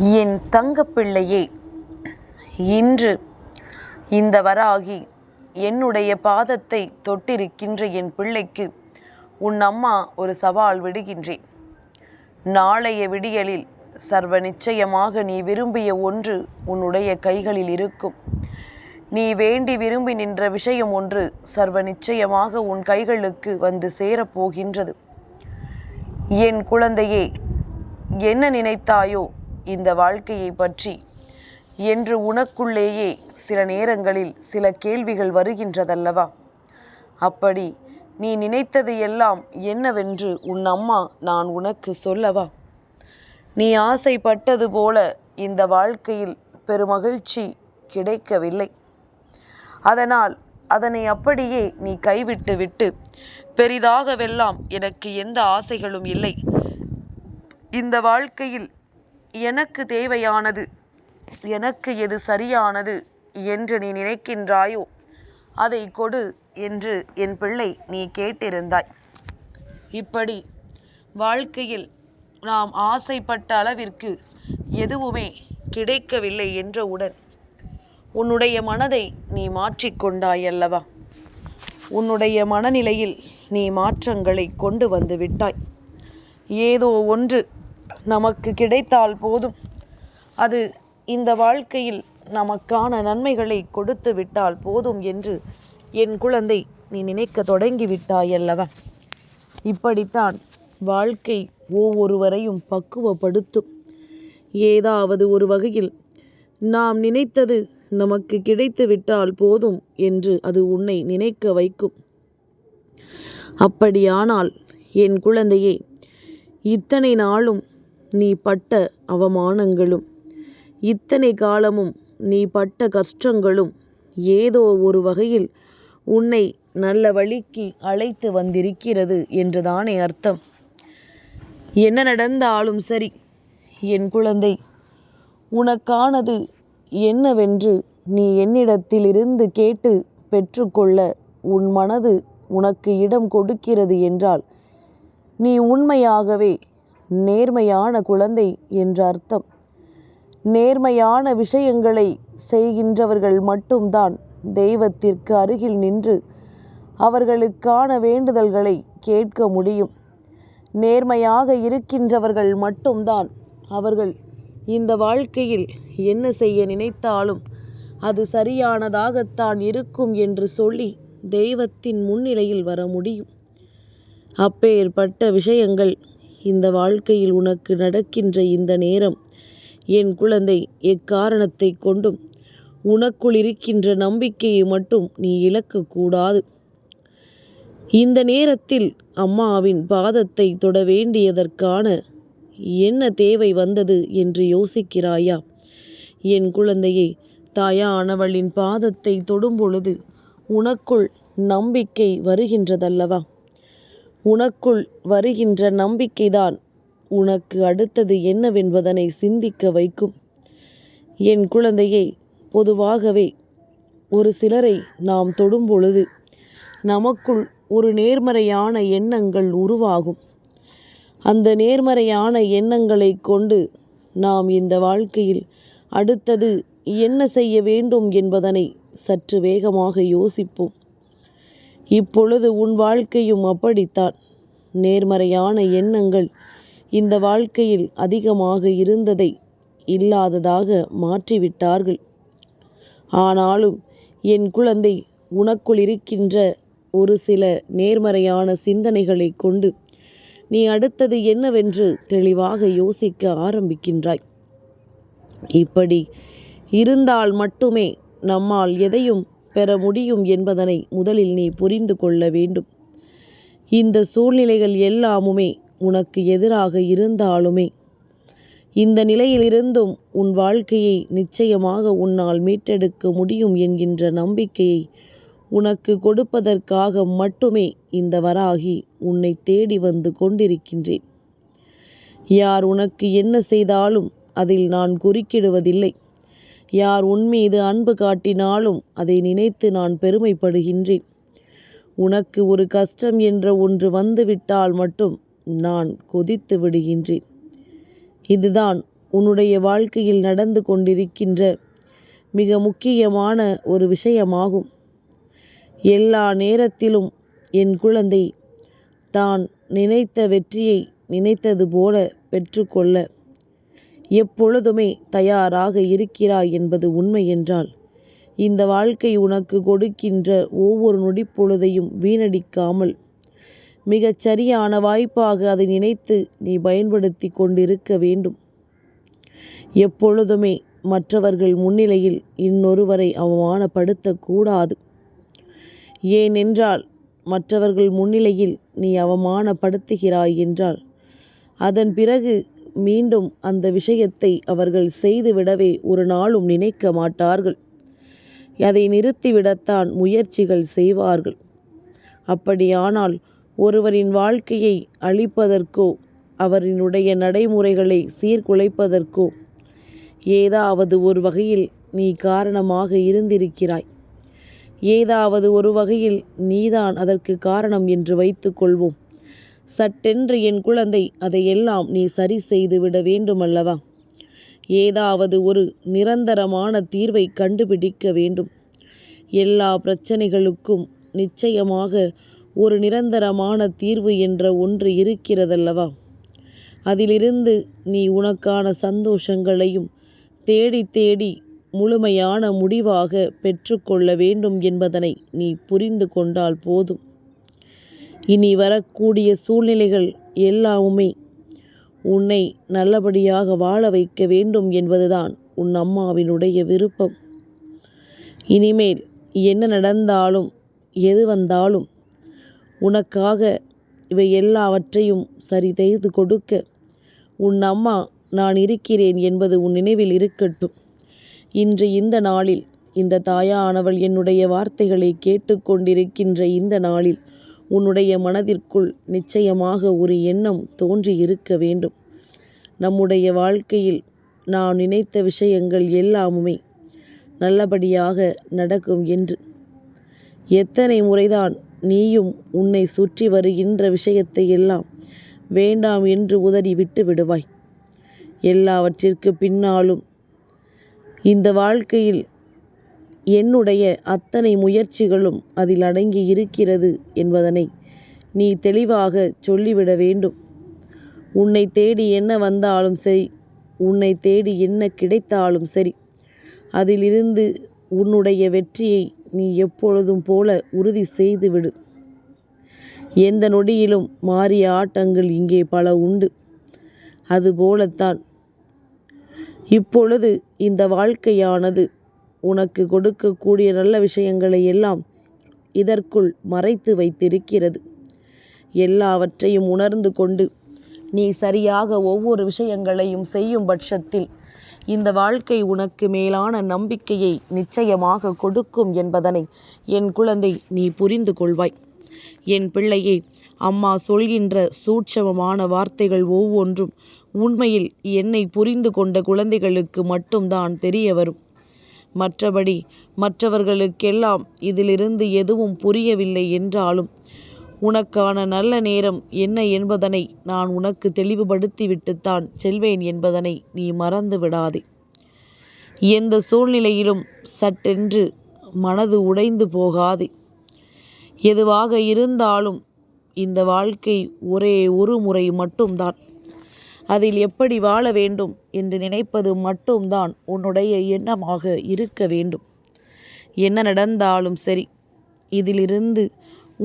என் தங்கப்பிள்ளையே இன்று இந்த வராகி என்னுடைய பாதத்தை தொட்டிருக்கின்ற என் பிள்ளைக்கு உன் அம்மா ஒரு சவால் விடுகின்றேன். நாளைய விடியலில் சர்வ நிச்சயமாக நீ விரும்பிய ஒன்று உன்னுடைய கைகளில் இருக்கும். நீ வேண்டி விரும்பி நின்ற விஷயம் ஒன்று சர்வ நிச்சயமாக உன் கைகளுக்கு வந்து சேரப்போகின்றது. என் குழந்தையே என்ன நினைத்தாயோ இந்த வாழ்க்கையை பற்றி என்று உனக்குள்ளேயே சில நேரங்களில் சில கேள்விகள் வருகின்றதல்லவா? அப்படி நீ நினைத்தது எல்லாம் என்னவென்று உன் அம்மா நான் உனக்கு சொல்லவா? நீ ஆசைப்பட்டது போல இந்த வாழ்க்கையில் பெருமகிழ்ச்சி கிடைக்கவில்லை. அதனால் அதனை அப்படியே நீ கைவிட்டு விட்டு பெரிதாகவெல்லாம் எனக்கு எந்த ஆசைகளும் இல்லை. இந்த வாழ்க்கையில் எனக்கு தேவையானது. எனக்கு எது சரியானது என்று நீ நினைக்கின்றாயோ அதை கொடு என்று என் பிள்ளை நீ கேட்டிருந்தாய். இப்படி வாழ்க்கையில் நாம் ஆசைப்பட்ட அளவிற்கு எதுவுமே கிடைக்கவில்லை என்றவுடன் உன்னுடைய மனதை நீ மாற்றிக்கொண்டாய் அல்லவா உன்னுடைய மனநிலையில் நீ மாற்றங்களை கொண்டு வந்து விட்டாய். ஏதோ ஒன்று நமக்கு கிடைத்தால் போதும். அது இந்த வாழ்க்கையில் நமக்கான நன்மைகளை கொடுத்து விட்டால் போதும் என்று என் குழந்தை நீ நினைக்க தொடங்கி விட்டாய் அல்லவா இப்படித்தான் வாழ்க்கை ஒவ்வொருவரையும் பக்குவப்படுத்தும். ஏதாவது ஒரு வகையில் நாம் நினைத்தது நமக்கு கிடைத்து விட்டால் போதும் என்று அது உன்னை நினைக்க வைக்கும். அப்படியானால் என் குழந்தையே இத்தனை நாளும் நீ பட்ட அவமானங்களும் இத்தனை காலமும் நீ பட்ட கஷ்டங்களும் ஏதோ ஒரு வகையில் உன்னை நல்ல வழிக்கு அழைத்து வந்திருக்கிறது என்றுதானே அர்த்தம். என்ன நடந்தாலும் சரி என் குழந்தை உனக்கானது என்னவென்று நீ என்னிடத்திலிருந்து கேட்டு பெற்றுக்கொள்ள உன் மனது உனக்கு இடம் கொடுக்கிறது என்றால் நீ உண்மையாகவே நேர்மையான குழந்தை என்ற அர்த்தம். நேர்மையான விஷயங்களை செய்கின்றவர்கள் மட்டும்தான் தெய்வத்திற்கு அருகில் நின்று அவர்களுக்கான வேண்டுதல்களை கேட்க முடியும். நேர்மையாக இருக்கின்றவர்கள் மட்டும்தான் அவர்கள் இந்த வாழ்க்கையில் என்ன செய்ய நினைத்தாலும் அது சரியானதாகத்தான் இருக்கும் என்று சொல்லி தெய்வத்தின் முன்னிலையில் வர முடியும். அப்பேற்பட்ட விஷயங்கள் இந்த வாழ்க்கையில் உனக்கு நடக்கின்ற இந்த நேரம் என் குழந்தை எக்காரணத்தை கொண்டும் உனக்குள் இருக்கின்ற நம்பிக்கையை மட்டும் நீ இழக்கக்கூடாது. இந்த நேரத்தில் அம்மாவின் பாதத்தை தொட வேண்டியதற்கான என்ன தேவை வந்தது என்று யோசிக்கிறாயா? என் குழந்தையை தாயானவளின் பாதத்தை தொடும் பொழுது உனக்குள் நம்பிக்கை வருகின்றதல்லவா? உனக்குள் வருகின்ற நம்பிக்கைதான். உனக்கு அடுத்தது என்னவென்பதனை சிந்திக்க வைக்கும். என் குழந்தையை பொதுவாகவே ஒரு சிலரை நாம் தொடும் பொழுது நமக்குள் ஒரு நேர்மறையான எண்ணங்கள் உருவாகும். அந்த நேர்மறையான எண்ணங்களை கொண்டு நாம் இந்த வாழ்க்கையில் அடுத்தது என்ன செய்ய வேண்டும் என்பதனை சற்று வேகமாக யோசிப்போம். இப்பொழுது உன் வாழ்க்கையும் அப்படித்தான். நேர்மறையான எண்ணங்கள் இந்த வாழ்க்கையில் அதிகமாக இருந்ததை இல்லாததாக மாற்றிவிட்டார்கள். ஆனாலும் என் குழந்தை உனக்குள் இருக்கின்ற ஒரு சில நேர்மறையான சிந்தனைகளை கொண்டு நீ அடுத்தது என்னவென்று தெளிவாக யோசிக்க ஆரம்பிக்கின்றாய். இப்படி இருந்தால் மட்டுமே நம்மால் எதையும் பெற முடியும் என்பதனை முதலில் நீ புரிந்து கொள்ள வேண்டும். இந்த சூழ்நிலைகள் எல்லாமுமே உனக்கு எதிராக இருந்தாலுமே இந்த நிலையிலிருந்தும் உன் வாழ்க்கையை நிச்சயமாக உன்னால் மீட்டெடுக்க முடியும் என்கின்ற நம்பிக்கையை உனக்கு கொடுப்பதற்காக மட்டுமே இந்த வராகி உன்னை தேடி வந்து கொண்டிருக்கின்றேன். யார் உனக்கு என்ன செய்தாலும் அதில் நான் குறுக்கிடுவதில்லை. யார் உன்மீது அன்பு காட்டினாலும் அதை நினைத்து நான் பெருமைப்படுகின்றேன். உனக்கு ஒரு கஷ்டம் என்ற ஒன்று வந்துவிட்டால் மட்டும் நான் கொதித்து விடுகின்றேன். இதுதான் உன்னுடைய வாழ்க்கையில் நடந்து கொண்டிருக்கின்ற மிக முக்கியமான ஒரு விஷயமாகும். எல்லா நேரத்திலும் என் குழந்தை தான் நினைத்த வெற்றியை நினைத்தது போல பெற்றுக்கொள்ள எப்பொழுதுமே தயாராக இருக்கிறாய் என்பது உண்மை என்றால் இந்த வாழ்க்கை உனக்கு கொடுக்கின்ற ஒவ்வொரு நொடிப்பொழுதையும் வீணடிக்காமல் மிகச் சரியான வாய்ப்பாக அதை நினைத்து நீ பயன்படுத்தி கொண்டிருக்க வேண்டும். எப்பொழுதுமே மற்றவர்கள் முன்னிலையில் இன்னொருவரை அவமானப்படுத்தக்கூடாது. ஏனென்றால் மற்றவர்கள் முன்னிலையில் நீ அவமானப்படுத்துகிறாய் என்றால் அதன் பிறகு மீண்டும் அந்த விஷயத்தை அவர்கள் செய்துவிடவே ஒரு நாளும் நினைக்க மாட்டார்கள். அதை நிறுத்திவிடத்தான் முயற்சிகள் செய்வார்கள். அப்படியானால் ஒருவரின் வாழ்க்கையை அழிப்பதற்கோ அவரினுடைய நடைமுறைகளை சீர்குலைப்பதற்கோ ஏதாவது ஒரு வகையில் நீ காரணமாக இருந்திருக்கிறாய். ஏதாவது ஒரு வகையில் நீதான் அதற்கு காரணம் என்று வைத்துக்கொள்வோம். சட்டென்று என் குழந்தை அதையெல்லாம் நீ சரி செய்து விட வேண்டுமல்லவா? ஏதாவது ஒரு நிரந்தரமான தீர்வை கண்டுபிடிக்க வேண்டும். எல்லா பிரச்சனைகளுக்கும் நிச்சயமாக ஒரு நிரந்தரமான தீர்வு என்ற ஒன்று இருக்கிறதல்லவா? அதிலிருந்து நீ உனக்கான சந்தோஷங்களையும் தேடி தேடி முழுமையான முடிவாக பெற்றுக்கொள்ள வேண்டும் என்பதனை நீ புரிந்து கொண்டால் போதும். இனி வரக்கூடிய சூழ்நிலைகள் எல்லாவுமே உன்னை நல்லபடியாக வாழ வைக்க வேண்டும் என்பதுதான் உன் அம்மாவினுடைய விருப்பம். இனிமேல் என்ன நடந்தாலும் எது வந்தாலும் உனக்காக இவை எல்லாவற்றையும் சரி செய்து கொடுக்க உன் அம்மா நான் இருக்கிறேன் என்பது உன் நினைவில் இருக்கட்டும். இன்று இந்த நாளில் இந்த தாயானவள் என்னுடைய வார்த்தைகளை கேட்டுக்கொண்டிருக்கின்ற இந்த நாளில் உன்னுடைய மனதிற்குள் நிச்சயமாக ஒரு எண்ணம் தோன்றி இருக்க வேண்டும். நம்முடைய வாழ்க்கையில் நான் நினைத்த விஷயங்கள் எல்லாமுமே நல்லபடியாக நடக்கும் என்று. எத்தனை முறைதான் நீயும் உன்னை சுற்றி வருகின்ற விஷயத்தை எல்லாம் வேண்டாம் என்று உதறி விட்டு விடுவாய். எல்லாவற்றிற்கு பின்னாலும் இந்த வாழ்க்கையில் என்னுடைய அத்தனை முயற்சிகளும் அதில் அடங்கி இருக்கிறது என்பதனை நீ தெளிவாக சொல்லிவிட வேண்டும். உன்னை தேடி என்ன வந்தாலும் சரி உன்னை தேடி என்ன கிடைத்தாலும் சரி அதிலிருந்து உன்னுடைய வெற்றியை நீ எப்பொழுதும் போல உறுதி செய்துவிடு. எந்த நொடியிலும் மாறிய ஆட்டங்கள் இங்கே பல உண்டு. அதுபோலத்தான் இப்பொழுது இந்த வாழ்க்கையானது உனக்கு கொடுக்கக்கூடிய நல்ல விஷயங்களை எல்லாம் இதற்குள் மறைத்து வைத்திருக்கிறது. எல்லாவற்றையும் உணர்ந்து கொண்டு நீ சரியாக ஒவ்வொரு விஷயங்களையும் செய்யும் பட்சத்தில் இந்த வாழ்க்கை உனக்கு மேலான நம்பிக்கையை நிச்சயமாக கொடுக்கும் என்பதனை என் குழந்தை நீ புரிந்து கொள்வாய். என் பிள்ளையே அம்மா சொல்கின்ற சூட்சமமான வார்த்தைகள் ஒவ்வொன்றும் உண்மையில் என்னை புரிந்து கொண்ட குழந்தைகளுக்கு மட்டும்தான் தெரிய வரும். மற்றபடி மற்றவர்களுக்கெல்லாம் இதிலிருந்து எதுவும் புரியவில்லை என்றாலும் உனக்கான நல்ல நேரம் என்ன என்பதனை நான் உனக்கு தெளிவுபடுத்திவிட்டுத்தான் செல்வேன் என்பதனை நீ மறந்து விடாதே எந்த சூழ்நிலையிலும் சட்டென்று மனது உடைந்து போகாதே. எதுவாக இருந்தாலும் இந்த வாழ்க்கை ஒரே ஒரு முறை மட்டும்தான். அதில் எப்படி வாழ வேண்டும் என்று நினைப்பது மட்டும்தான் உன்னுடைய எண்ணமாக இருக்க வேண்டும். என்ன நடந்தாலும் சரி இதிலிருந்து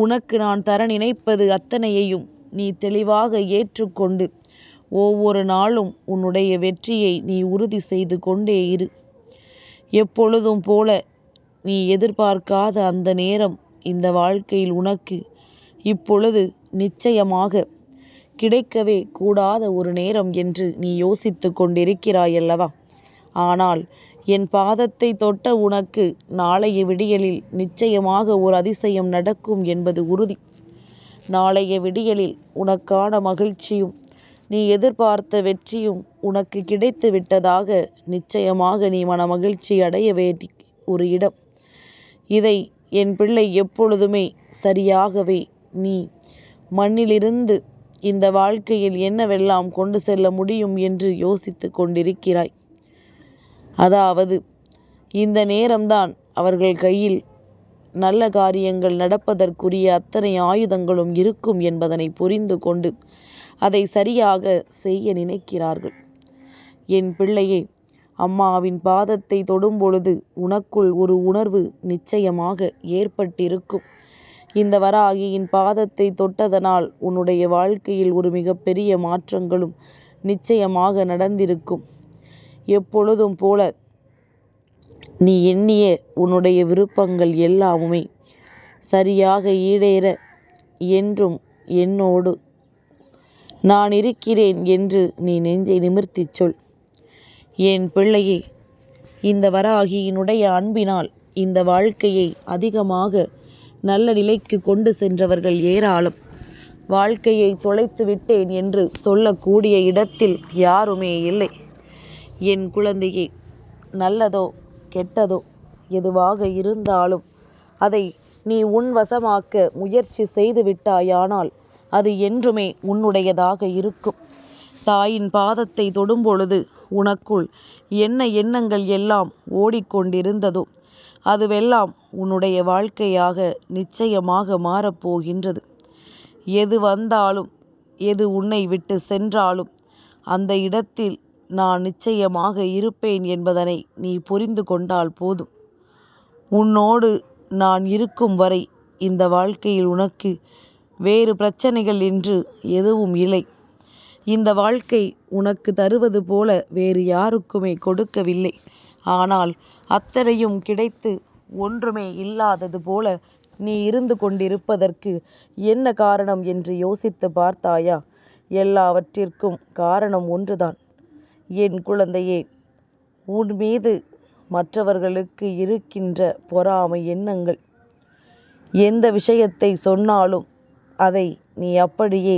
உனக்கு நான் தர நினைப்பது அத்தனையையும் நீ தெளிவாக ஏற்றுக்கொண்டு ஒவ்வொரு நாளும் உன்னுடைய வெற்றியை நீ உறுதி செய்து கொண்டே இரு. எப்பொழுதும் போல நீ எதிர்பார்க்காத அந்த நேரம் இந்த வாழ்க்கையில் உனக்கு இப்பொழுது நிச்சயமாக கிடைக்கவே கூடாத ஒரு நேரம் என்று நீ யோசித்து கொண்டிருக்கிறாயல்லவா? ஆனால் என் பாதத்தை தொட்ட உனக்கு நாளைய விடியலில் நிச்சயமாக ஒரு அதிசயம் நடக்கும் என்பது உறுதி. நாளைய விடியலில் உனக்கான மகிழ்ச்சியும் நீ எதிர்பார்த்த வெற்றியும் உனக்கு கிடைத்து விட்டதாக நிச்சயமாக நீ மன மகிழ்ச்சி அடைய வேண்டி ஒரு இடம். இதை என் பிள்ளை எப்பொழுதுமே சரியாகவே நீ மண்ணிலிருந்து இந்த வாழ்க்கையில் என்னவெல்லாம் கொண்டு செல்ல முடியும் என்று யோசித்து கொண்டிருக்கிறாய்? அதாவது இந்த நேரம்தான் அவர்கள் கையில் நல்ல காரியங்கள் நடப்பதற்குரிய அத்தனை ஆயுதங்களும் இருக்கும் என்பதனை புரிந்து கொண்டு அதை சரியாக செய்ய நினைக்கிறார்கள். என் பிள்ளையே அம்மாவின் பாதத்தை தொடும் பொழுது உனக்குள் ஒரு உணர்வு நிச்சயமாக ஏற்பட்டிருக்கும். இந்த வராகியின் பாதத்தை தொட்டதனால் உன்னுடைய வாழ்க்கையில் ஒரு மிகப்பெரிய மாற்றங்களும் நிச்சயமாக நடந்திருக்கும். எப்பொழுதும் போல நீ எண்ணிய உன்னுடைய விருப்பங்கள் எல்லாமுமே சரியாக ஈடேற என்றும் என்னோடு நான் இருக்கிறேன் என்று நீ நெஞ்சை நிமிர்த்திச் சொல். என் பிள்ளையே இந்த வராகியினுடைய அன்பினால் இந்த வாழ்க்கையை அதிகமாக நல்ல நிலைக்கு கொண்டு சென்றவர்கள் ஏராளம். வாழ்க்கையை தொலைத்து விட்டேன் என்று சொல்லக்கூடிய இடத்தில் யாருமே இல்லை. என் குழந்தையை நல்லதோ கெட்டதோ எதுவாக இருந்தாலும் அதை நீ உன் வசமாக்க முயற்சி செய்து விட்டாயானால் அது என்றுமே உன்னுடையதாக இருக்கும். தாயின் பாதத்தை தொடும் பொழுது உனக்குள் என்ன எண்ணங்கள் எல்லாம் ஓடிக்கொண்டிருந்ததோ அதுவெல்லாம் உன்னுடைய வாழ்க்கையாக நிச்சயமாக மாறப்போகின்றது. எது வந்தாலும் எது உன்னை விட்டு சென்றாலும் அந்த இடத்தில் நான் நிச்சயமாக இருப்பேன் என்பதனை நீ புரிந்து கொண்டால் போதும். உன்னோடு நான் இருக்கும் வரை இந்த வாழ்க்கையில் உனக்கு வேறு பிரச்சனைகள் என்று எதுவும் இல்லை. இந்த வாழ்க்கை உனக்கு தருவது போல வேறு யாருக்குமே கொடுக்கவில்லை. ஆனால் அத்தனையும் கிடைத்து ஒன்றுமே இல்லாதது போல நீ இருந்து கொண்டிருப்பதற்கு என்ன காரணம் என்று யோசித்து பார்த்தாயா? எல்லாவற்றிற்கும் காரணம் ஒன்றுதான். என் குழந்தையே உன் மீது மற்றவர்களுக்கு இருக்கின்ற பொறாமை எண்ணங்கள். எந்த விஷயத்தை சொன்னாலும் அதை நீ அப்படியே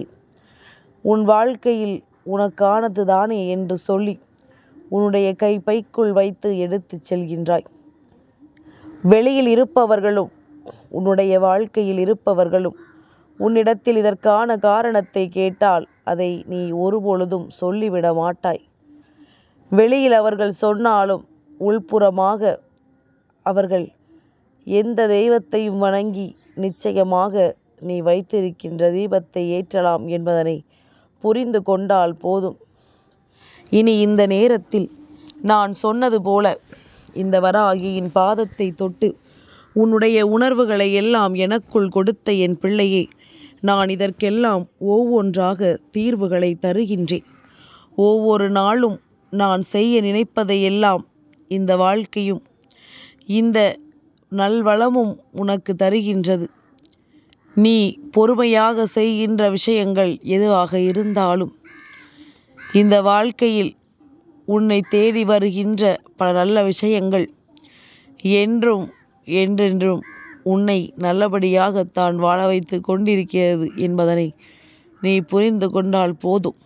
உன் வாழ்க்கையில் உனக்கானது தானே என்று சொல்லி உன்னுடைய கை பைக்குள் வைத்து எடுத்துச் செல்கின்றாய். வெளியில் இருப்பவர்களும் உன்னுடைய வாழ்க்கையில் இருப்பவர்களும் உன்னிடத்தில் இதற்கான காரணத்தை கேட்டால் அதை நீ ஒருபொழுதும் சொல்லிவிட மாட்டாய். வெளியில் அவர்கள் சொன்னாலும் உள்புறமாக அவர்கள் எந்த தெய்வத்தையும் வணங்கி நிச்சயமாக நீ வைத்திருக்கின்ற தீபத்தை ஏற்றலாம் என்பதனை புரிந்து கொண்டால் போதும். இனி இந்த நேரத்தில் நான் சொன்னது போல இந்த வராகியின் பாதத்தை தொட்டு உன்னுடைய உணர்வுகளை எல்லாம் எனக்குள் கொடுத்த என் பிள்ளையே நான் இதற்கெல்லாம் ஒவ்வொன்றாக தீர்வுகளை தருகின்றேன். ஒவ்வொரு நாளும் நான் செய்ய நினைப்பதையெல்லாம் இந்த வாழ்க்கையும் இந்த நல்வளமும் உனக்கு தருகின்றது. நீ பொறுமையாக செய்கின்ற விஷயங்கள் எதுவாக இருந்தாலும் இந்த வாழ்க்கையில் உன்னை தேடி வருகின்ற பல நல்ல விஷயங்கள் என்றும் என்றென்றும் உன்னை நல்லபடியாக தான் வாழ வைத்து கொண்டிருக்கிறது என்பதனை நீ புரிந்து கொண்டால் போதும்.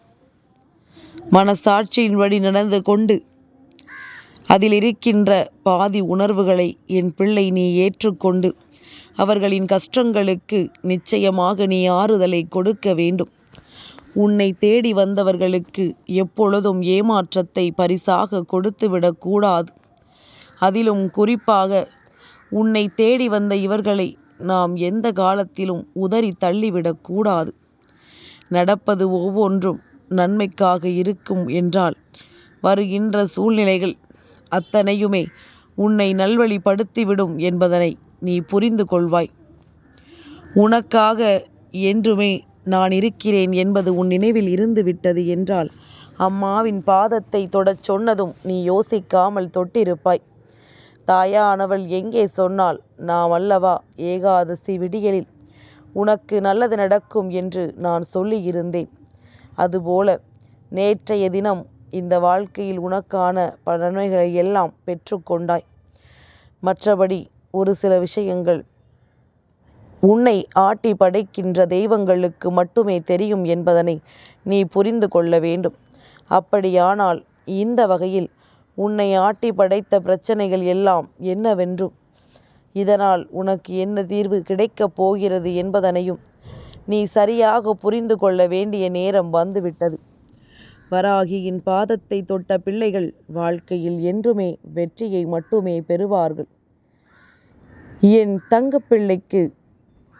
மனசாட்சியின்படி நடந்து கொண்டு அதில் இருக்கின்ற பாதி உணர்வுகளை என் பிள்ளை நீ ஏற்றுக்கொண்டு அவர்களின் கஷ்டங்களுக்கு நிச்சயமாக நீ ஆறுதலை கொடுக்க வேண்டும். உன்னை தேடி வந்தவர்களுக்கு எப்பொழுதும் ஏமாற்றத்தை பரிசாக கொடுத்துவிடக்கூடாது அதிலும் குறிப்பாக உன்னை தேடி வந்த இவர்களை நாம் எந்த காலத்திலும் உதறி தள்ளிவிடக்கூடாது நடப்பது ஒவ்வொன்றும் நன்மைக்காக இருக்கும் என்றால் வருகின்ற சூழ்நிலைகள் அத்தனையுமே உன்னை நல்வழிப்படுத்திவிடும் என்பதனை நீ புரிந்து கொள்வாய் உனக்காக என்றுமே நான் இருக்கிறேன் என்பது உன் நினைவில் இருந்து விட்டது என்றால் அம்மாவின் பாதத்தை தொடச் சொன்னதும் நீ யோசிக்காமல் தொட்டிருப்பாய். தாயானவள் எங்கே சொன்னால் நாம் அல்லவா ஏகாதசி விடியலில் உனக்கு நல்லது நடக்கும் என்று நான் சொல்லியிருந்தேன். அதுபோல நேற்றைய தினம் இந்த வாழ்க்கையில் உனக்கான பல நன்மைகளை எல்லாம் பெற்றுக்கொண்டாய். மற்றபடி ஒரு சில விஷயங்கள் உன்னை ஆட்டி படைக்கின்ற தெய்வங்களுக்கு மட்டுமே தெரியும் என்பதனை நீ புரிந்து கொள்ள வேண்டும். அப்படியானால் இந்த வகையில் உன்னை ஆட்டி படைத்த பிரச்சனைகள் எல்லாம் என்னவென்றும் இதனால் உனக்கு என்ன தீர்வு கிடைக்கப் போகிறது என்பதனையும் நீ சரியாக புரிந்து கொள்ள வேண்டிய நேரம் வந்துவிட்டது. வராகியின் பாதத்தை தொட்ட பிள்ளைகள் வாழ்க்கையில் என்றுமே வெற்றியை மட்டுமே பெறுவார்கள். என் தங்கப்பிள்ளைக்கு